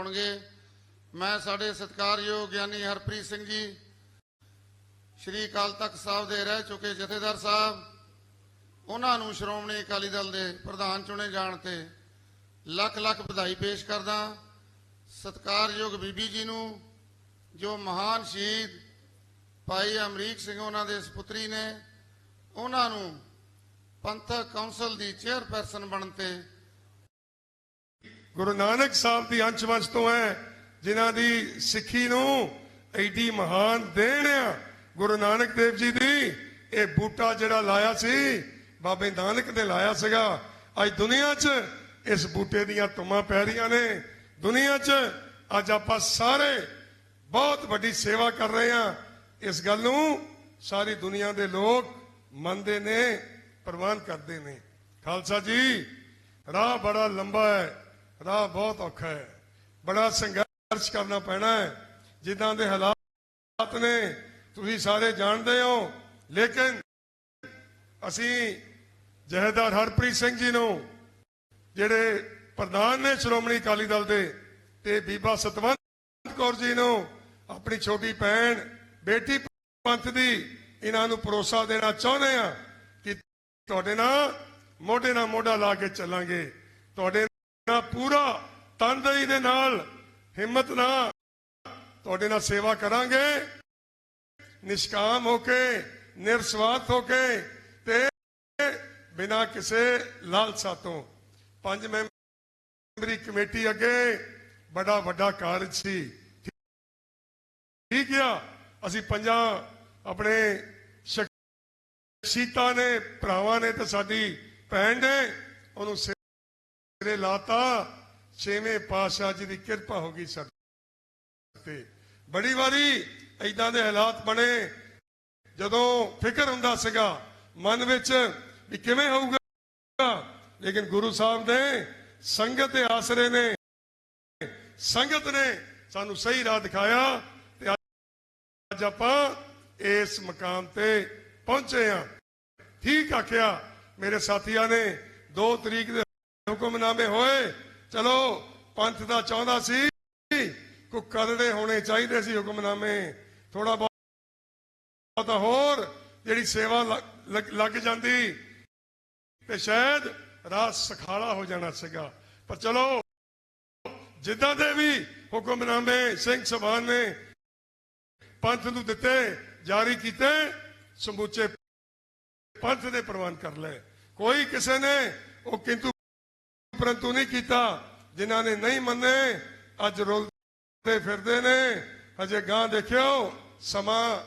ਹੋਣਗੇ। ਮੈਂ ਸਾਡੇ ਸਤਿਕਾਰਯੋਗ ਗਿਆਨੀ ਹਰਪ੍ਰੀਤ ਸਿੰਘ ਜੀ, ਸ਼੍ਰੀ ਅਕਾਲ ਤਖਤ ਸਾਹਿਬ ਦੇ ਰਹਿ ਚੁੱਕੇ ਜਥੇਦਾਰ ਸਾਹਿਬ, ਉਹਨਾਂ ਨੂੰ ਸ਼੍ਰੋਮਣੀ ਅਕਾਲੀ ਦਲ ਦੇ ਪ੍ਰਧਾਨ ਚੁਣੇ ਜਾਣ ਤੇ ਲੱਖ ਲੱਖ ਵਧਾਈ ਪੇਸ਼ ਕਰਦਾ। ਸਤਿਕਾਰਯੋਗ ਬੀਬੀ ਜੀ ਨੂੰ, ਜੋ ਮਹਾਨ ਸ਼ਹੀਦ ਭਾਈ ਅਮਰੀਕ ਸਿੰਘ ਉਹਨਾਂ ਦੇ ਸੁਪੁੱਤਰੀ ਨੇ, ਉਹਨਾਂ ਨੂੰ ਪੰਥਕ ਕੌਂਸਲ ਦੀ ਚੇਅਰਪਰਸਨ ਬਣਨ ਤੇ ਗੁਰੂ ਨਾਨਕ ਸਾਹਿਬ ਦੀ ਅੰਸ਼ ਵੰਸ਼ ਤੋਂ ਹੈ, ਜਿਨ੍ਹਾਂ ਦੀ ਸਿੱਖੀ ਨੂੰ ਐਡੀ ਮਹਾਨ ਦੇਣ ਆ। ਗੁਰੂ ਨਾਨਕ ਦੇਵ ਜੀ ਦੀ ਇਹ ਬੂਟਾ ਜਿਹੜਾ ਲਾਇਆ ਸੀ, ਬਾਬੇ ਨਾਨਕ ਨੇ ਲਾਇਆ ਸੀਗਾ। ਅੱਜ ਦੁਨੀਆ 'ਚ ਇਸ ਬੂਟੇ ਦੀਆਂ ਤੁਮਾਂ ਪੈ ਰਹੀਆਂ ਨੇ। ਦੁਨੀਆ 'ਚ ਅੱਜ ਆਪਾਂ ਸਾਰੇ ਬਹੁਤ ਵੱਡੀ ਸੇਵਾ ਕਰ ਰਹੇ ਆ ਇਸ ਗੱਲ ਨੂੰ ਸਾਰੀ ਦੁਨੀਆ ਦੇ ਲੋਕ ਮੰਨਦੇ ਨੇ, ਪ੍ਰਵਾਨ ਕਰਦੇ ਨੇ। ਖਾਲਸਾ ਜੀ, ਰਾਹ ਬੜਾ ਲੰਬਾ ਹੈ। ਰਾਹ ਬਹੁਤ ਔਖਾ ਹੈ। ਬੜਾ ਸੰਘਰਸ਼ ਕਰਨਾ ਪੈਣਾ ਹੈ। ਜਿੱਦਾਂ ਦੇ ਹਾਲਾਤ ਨੇ, ਤੁਸੀਂ ਸਾਰੇ ਜਾਣਦੇ ਹੋ। ਲੇਕਿਨ ਅਸੀਂ ਜਹੇਦਾਰ ਹਰਪ੍ਰੀਤ ਸਿੰਘ ਜੀ ਨੂੰ, ਜਿਹੜੇ ਪ੍ਰਧਾਨ ਨੇ ਸ਼੍ਰੋਮਣੀ ਅਕਾਲੀ ਦਲ ਦੇ, ਤੇ ਬੀਬਾ ਸਤਵੰਤ ਕੌਰ ਜੀ ਨੂੰ, ਆਪਣੀ ਛੋਟੀ ਭੈਣ, ਬੇਟੀ ਪੰਥ ਦੀ, ਇਹਨਾਂ ਨੂੰ ਭਰੋਸਾ ਦੇਣਾ ਚਾਹੁੰਦੇ ਆ ਕਿ ਤੁਹਾਡੇ ਨਾਲ ਮੋਢੇ ਨਾਲ ਮੋਢਾ ਲਾ ਕੇ ਚੱਲਾਂਗੇ। ਤੁਹਾਡੇ ਨਾਲ ਪੂਰਾ ਤਨਦੇਹੀ ਦੇ ਨਾਲ ਹਿੰਮਤ ਨਾਲ ਤੁਹਾਡੇ ਨਾਲ ਸੇਵਾ ਕਰਾਂਗੇ। ਨਿਸ਼ਕਾਮ ਹੋ ਕੇ, ਨਿਰਸਵਾਰਥ ਹੋ ਕੇ ਤੇ ਬਿਨਾਂ ਕਿਸੇ ਲਾਲਸਾ ਤੋਂ ਪੰਜ ਮੈਂਬਰੀ ਕਮੇਟੀ ਅੱਗੇ ਬੜਾ ਵੱਡਾ ਕਾਰਜ ਸੀ। ਠੀਕ ਆ। ਅਸੀਂ ਪੰਜਾਂ ਆਪਣੇ ਸ਼ਖਸੀਤਾ ਨੇ, ਭਰਾਵਾਂ ਨੇ ਤੇ ਸਾਡੀ ਭੈਣ ਨੇ ਉਹਨੂੰ ਸਿਰੇ ਲਾਤਾ, ਛੇਵੇਂ ਪਾਤਸ਼ਾਹ ਜੀ ਦੀ ਕਿਰਪਾ ਹੋ ਗਈ ਸਾਡੇ ਤੇ। ਬੜੀ ਵਾਰੀ ਐਦਾਂ ਦੇ ਹਾਲਾਤ ਬਣੇ, ਜਦੋਂ ਫਿਕਰ ਹੁੰਦਾ ਸੀਗਾ, ਮਨ ਵਿੱਚ ਵੀ ਕਿਵੇਂ ਹੋਊਗਾ। ਲੇਕਿਨ ਗੁਰੂ ਸਾਹਿਬ ਨੇ ਸੰਗਤ ਦੇ ਆਸਰੇ ਨੇ, ਸੰਗਤ ਨੇ ਸਾਨੂੰ ਸਹੀ ਰਾਹ ਦਿਖਾਇਆ ਤੇ ਅੱਜ ਆਪਾਂ ਇਸ ਮਕਾਮ ਤੇ ਪਹੁੰਚੇ ਆ ਠੀਕ ਆਖਿਆ ਮੇਰੇ ਸਾਥੀਆਂ ਨੇ 2 ਤਰੀਕ ਦੇ ਹੁਕਮਨਾਮੇ ਹੋਏ। ਚਲੋ, ਪੰਥ ਦਾ ਚਾਹੁੰਦਾ ਸੀ ਕੋ ਕਰੜੇ ਹੋਣੇ ਚਾਹੀਦੇ ਸੀ ਹੁਕਮਨਾਮੇ ਥੋੜਾ ਬਹੁਤ ਹੋਰ ਜਿਹੜੀ ਸੇਵਾ ਲੱਗ- ਜਾਂਦੀ ਤੇ ਸ਼ਾਇਦ ਰਾਹ ਸਖਾਲਾ ਹੋ ਜਾਣਾ ਸੀਗਾ। ਪਰ ਚਲੋ, ਜਿੱਦਾਂ ਦੇ ਵੀ ਹੁਕਮਨਾਮੇ ਸਿੰਘ ਸਭਾ ਨੇ ਪੰਥ ਨੂੰ ਦਿੱਤੇ, ਜਾਰੀ ਕੀਤੇ, ਸਮੁੱਚੇ ਪੰਥ ਦੇ ਪ੍ਰਵਾਨ ਕਰ ਲਏ। ਕੋਈ ਕਿਸੇ ਨੇ ਉਹ ਕਿੰਤੂ ਪਰੰਤੂ ਨਹੀਂ ਕੀਤਾ, ਜਿਨ੍ਹਾਂ ਨੇ ਨਹੀਂ ਮੰਨੇ, ਅੱਜ ਰੋਲਦੇ ਫਿਰਦੇ ਨੇ। ਹਜੇ ਗਾਂ ਦੇਖਿਓ, ਸਮਾਂ